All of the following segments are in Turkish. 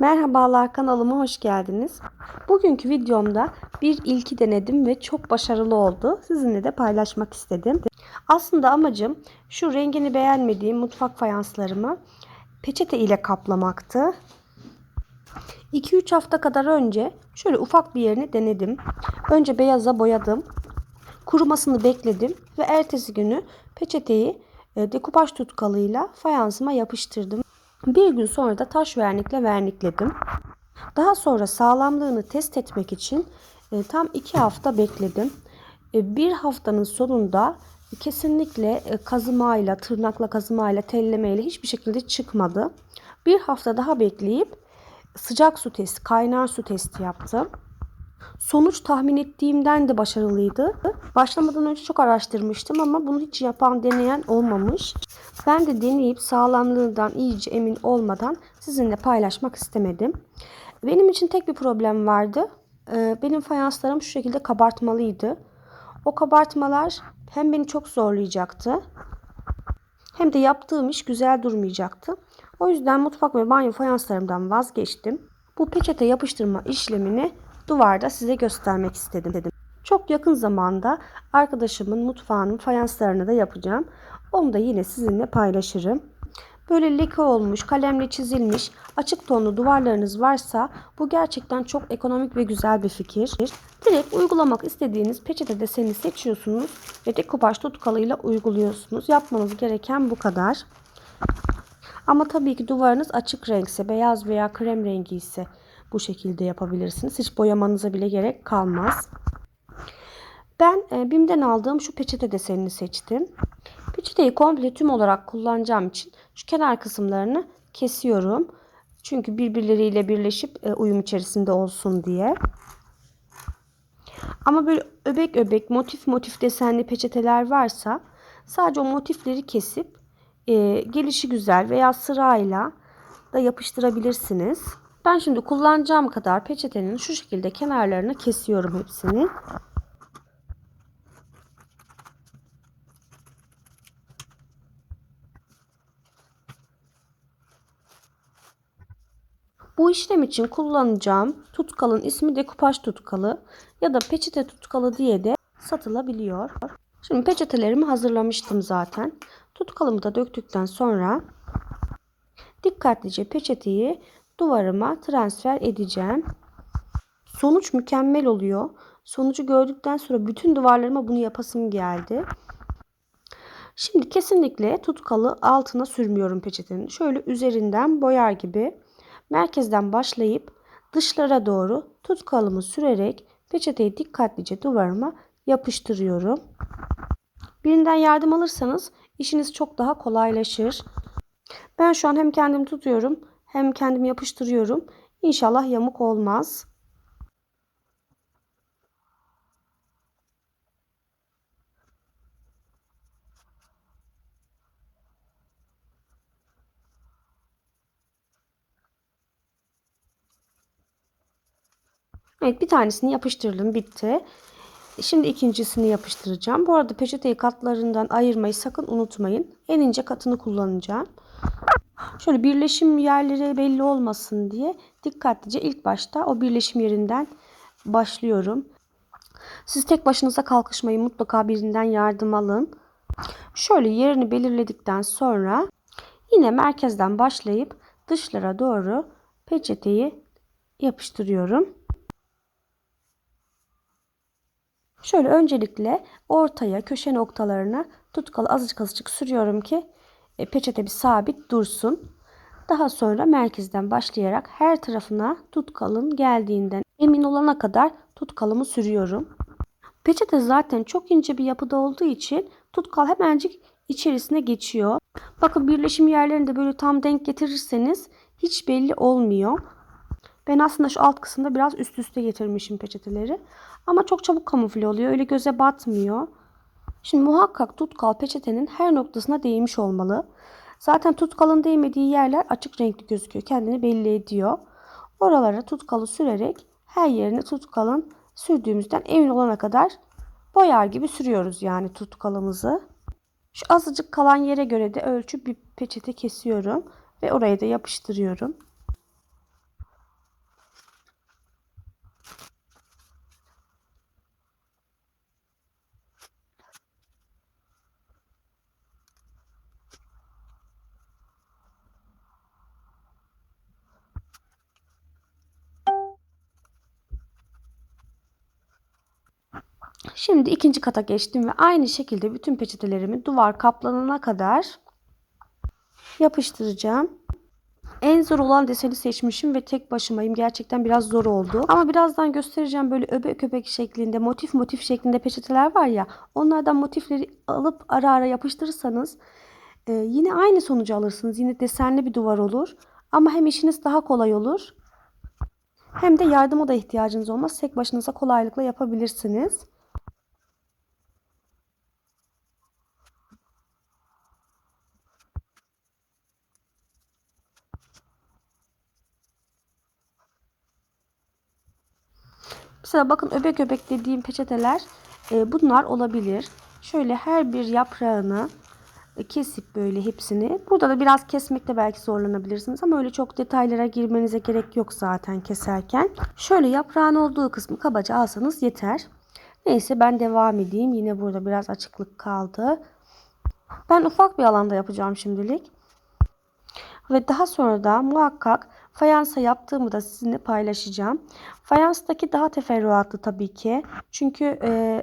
Merhabalar kanalıma hoş geldiniz. Bugünkü videomda bir ilki denedim ve çok başarılı oldu. Sizinle de paylaşmak istedim. Aslında amacım şu rengini beğenmediğim mutfak fayanslarımı peçete ile kaplamaktı. 2-3 hafta kadar önce şöyle ufak bir yerini denedim. Önce beyaza boyadım. Kurumasını bekledim ve ertesi günü peçeteyi e, dekupaj tutkalıyla fayansıma yapıştırdım. Bir gün sonra da taş vernikle vernikledim. Daha sonra sağlamlığını test etmek için e, tam iki hafta bekledim. E, bir haftanın sonunda kesinlikle e, kazımayla, tırnakla kazımayla, tellemeyle hiçbir şekilde çıkmadı. Bir hafta daha bekleyip sıcak su testi, kaynar su testi yaptım. Sonuç tahmin ettiğimden de başarılıydı. Başlamadan önce çok araştırmıştım ama bunu hiç yapan, deneyen olmamış. Ben de deneyip sağlamlığından iyice emin olmadan sizinle paylaşmak istemedim. Benim için tek bir problem vardı. Ee, benim fayanslarım şu şekilde kabartmalıydı. O kabartmalar hem beni çok zorlayacaktı hem de yaptığım iş güzel durmayacaktı. O yüzden mutfak ve banyo fayanslarımdan vazgeçtim. Bu peçete yapıştırma işlemini duvarda size göstermek istedim dedim. Çok yakın zamanda arkadaşımın mutfağının fayanslarını da yapacağım. Onu da yine sizinle paylaşırım. Böyle leke olmuş, kalemle çizilmiş, açık tonlu duvarlarınız varsa bu gerçekten çok ekonomik ve güzel bir fikir. Direkt uygulamak istediğiniz peçete deseni seçiyorsunuz ve dekupaj tutkalıyla uyguluyorsunuz. Yapmanız gereken bu kadar. Ama tabii ki duvarınız açık renkse, beyaz veya krem rengi ise bu şekilde yapabilirsiniz. Hiç boyamanıza bile gerek kalmaz. Ben e, BİM'den aldığım şu peçete desenini seçtim. Peçeteyi komple tüm olarak kullanacağım için şu kenar kısımlarını kesiyorum. Çünkü birbirleriyle birleşip e, uyum içerisinde olsun diye. Ama böyle öbek öbek motif motif desenli peçeteler varsa sadece o motifleri kesip e, gelişi güzel veya sırayla da yapıştırabilirsiniz. Ben şimdi kullanacağım kadar peçetenin şu şekilde kenarlarını kesiyorum hepsini. Bu işlem için kullanacağım tutkalın ismi dekupaj tutkalı ya da peçete tutkalı diye de satılabiliyor. Şimdi peçetelerimi hazırlamıştım zaten. Tutkalımı da döktükten sonra dikkatlice peçeteyi duvarıma transfer edeceğim. Sonuç mükemmel oluyor. Sonucu gördükten sonra bütün duvarlarıma bunu yapasım geldi. Şimdi kesinlikle tutkalı altına sürmüyorum peçetenin. Şöyle üzerinden boyar gibi merkezden başlayıp dışlara doğru tutkalımı sürerek peçeteyi dikkatlice duvarıma yapıştırıyorum. Birinden yardım alırsanız işiniz çok daha kolaylaşır. Ben şu an hem kendim tutuyorum hem kendim yapıştırıyorum. İnşallah yamuk olmaz. Evet bir tanesini yapıştırdım bitti. Şimdi ikincisini yapıştıracağım. Bu arada peçeteyi katlarından ayırmayı sakın unutmayın. En ince katını kullanacağım. Şöyle birleşim yerleri belli olmasın diye dikkatlice ilk başta o birleşim yerinden başlıyorum. Siz tek başınıza kalkışmayın. Mutlaka birinden yardım alın. Şöyle yerini belirledikten sonra yine merkezden başlayıp dışlara doğru peçeteyi yapıştırıyorum. Şöyle öncelikle ortaya köşe noktalarına tutkalı azıcık azıcık sürüyorum ki e, peçete bir sabit dursun. Daha sonra merkezden başlayarak her tarafına tutkalın geldiğinden emin olana kadar tutkalımı sürüyorum. Peçete zaten çok ince bir yapıda olduğu için tutkal hemencik içerisine geçiyor. Bakın birleşim yerlerini de böyle tam denk getirirseniz hiç belli olmuyor. Ben aslında şu alt kısımda biraz üst üste getirmişim peçeteleri. Ama çok çabuk kamufle oluyor. Öyle göze batmıyor. Şimdi muhakkak tutkal peçetenin her noktasına değmiş olmalı. Zaten tutkalın değmediği yerler açık renkli gözüküyor. Kendini belli ediyor. Oralara tutkalı sürerek her yerine tutkalın sürdüğümüzden emin olana kadar boyar gibi sürüyoruz yani tutkalımızı. Şu azıcık kalan yere göre de ölçüp bir peçete kesiyorum ve oraya da yapıştırıyorum. Şimdi ikinci kata geçtim ve aynı şekilde bütün peçetelerimi duvar kaplanana kadar yapıştıracağım. En zor olan deseni seçmişim ve tek başımayım. Gerçekten biraz zor oldu. Ama birazdan göstereceğim böyle öbek öbek şeklinde, motif motif şeklinde peçeteler var ya. Onlardan motifleri alıp ara ara yapıştırırsanız e, yine aynı sonucu alırsınız. Yine desenli bir duvar olur. Ama hem işiniz daha kolay olur. Hem de yardıma da ihtiyacınız olmaz. Tek başınıza kolaylıkla yapabilirsiniz. Mesela bakın öbek öbek dediğim peçeteler e, bunlar olabilir. Şöyle her bir yaprağını e, kesip böyle hepsini. Burada da biraz kesmekte belki zorlanabilirsiniz ama öyle çok detaylara girmenize gerek yok zaten keserken. Şöyle yaprağın olduğu kısmı kabaca alsanız yeter. Neyse ben devam edeyim. Yine burada biraz açıklık kaldı. Ben ufak bir alanda yapacağım şimdilik. Ve daha sonra da muhakkak fayansa yaptığımı da sizinle paylaşacağım. Fayanstaki daha teferruatlı tabii ki. Çünkü e,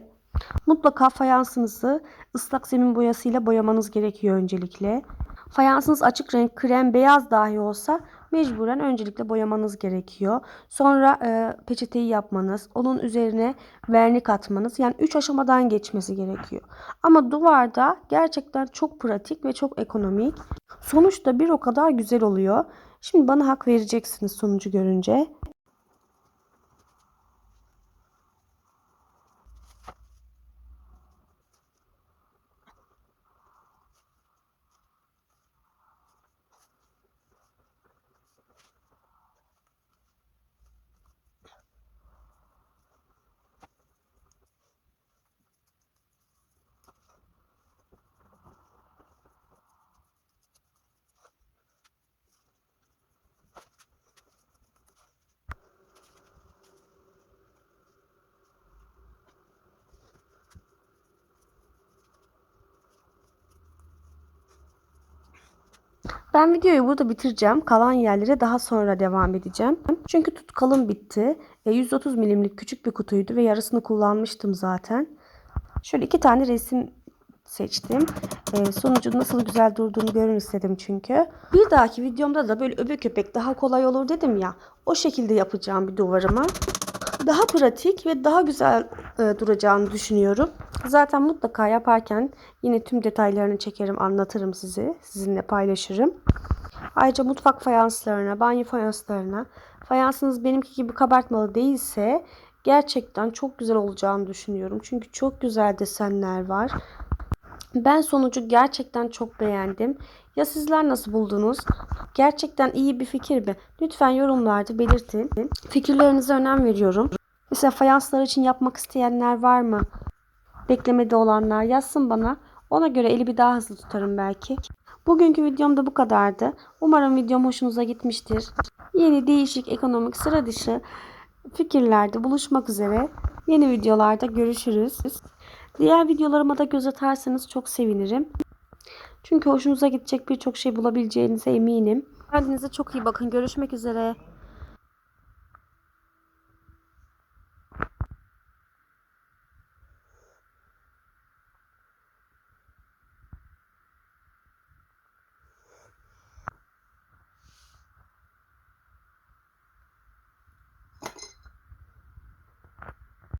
mutlaka fayansınızı ıslak zemin boyasıyla boyamanız gerekiyor öncelikle. Fayansınız açık renk krem beyaz dahi olsa mecburen öncelikle boyamanız gerekiyor. Sonra e, peçeteyi yapmanız, onun üzerine vernik atmanız yani 3 aşamadan geçmesi gerekiyor. Ama duvarda gerçekten çok pratik ve çok ekonomik. Sonuçta bir o kadar güzel oluyor. Şimdi bana hak vereceksiniz sonucu görünce. Ben videoyu burada bitireceğim. Kalan yerlere daha sonra devam edeceğim. Çünkü tutkalım bitti. E, 130 milimlik küçük bir kutuydu ve yarısını kullanmıştım zaten. Şöyle iki tane resim seçtim. E, sonucu nasıl güzel durduğunu görün istedim çünkü. Bir dahaki videomda da böyle öbek köpek daha kolay olur dedim ya. O şekilde yapacağım bir duvarıma. Daha pratik ve daha güzel e, duracağını düşünüyorum. Zaten mutlaka yaparken yine tüm detaylarını çekerim, anlatırım size. Sizinle paylaşırım. Ayrıca mutfak fayanslarına, banyo fayanslarına, fayansınız benimki gibi kabartmalı değilse gerçekten çok güzel olacağını düşünüyorum. Çünkü çok güzel desenler var. Ben sonucu gerçekten çok beğendim. Ya sizler nasıl buldunuz? Gerçekten iyi bir fikir mi? Lütfen yorumlarda belirtin. Fikirlerinize önem veriyorum. Mesela fayanslar için yapmak isteyenler var mı? Beklemede olanlar yazsın bana. Ona göre eli bir daha hızlı tutarım belki. Bugünkü videom da bu kadardı. Umarım videom hoşunuza gitmiştir. Yeni değişik ekonomik sıra dışı fikirlerde buluşmak üzere. Yeni videolarda görüşürüz. Diğer videolarıma da göz atarsanız çok sevinirim. Çünkü hoşunuza gidecek birçok şey bulabileceğinize eminim. Kendinize çok iyi bakın. Görüşmek üzere.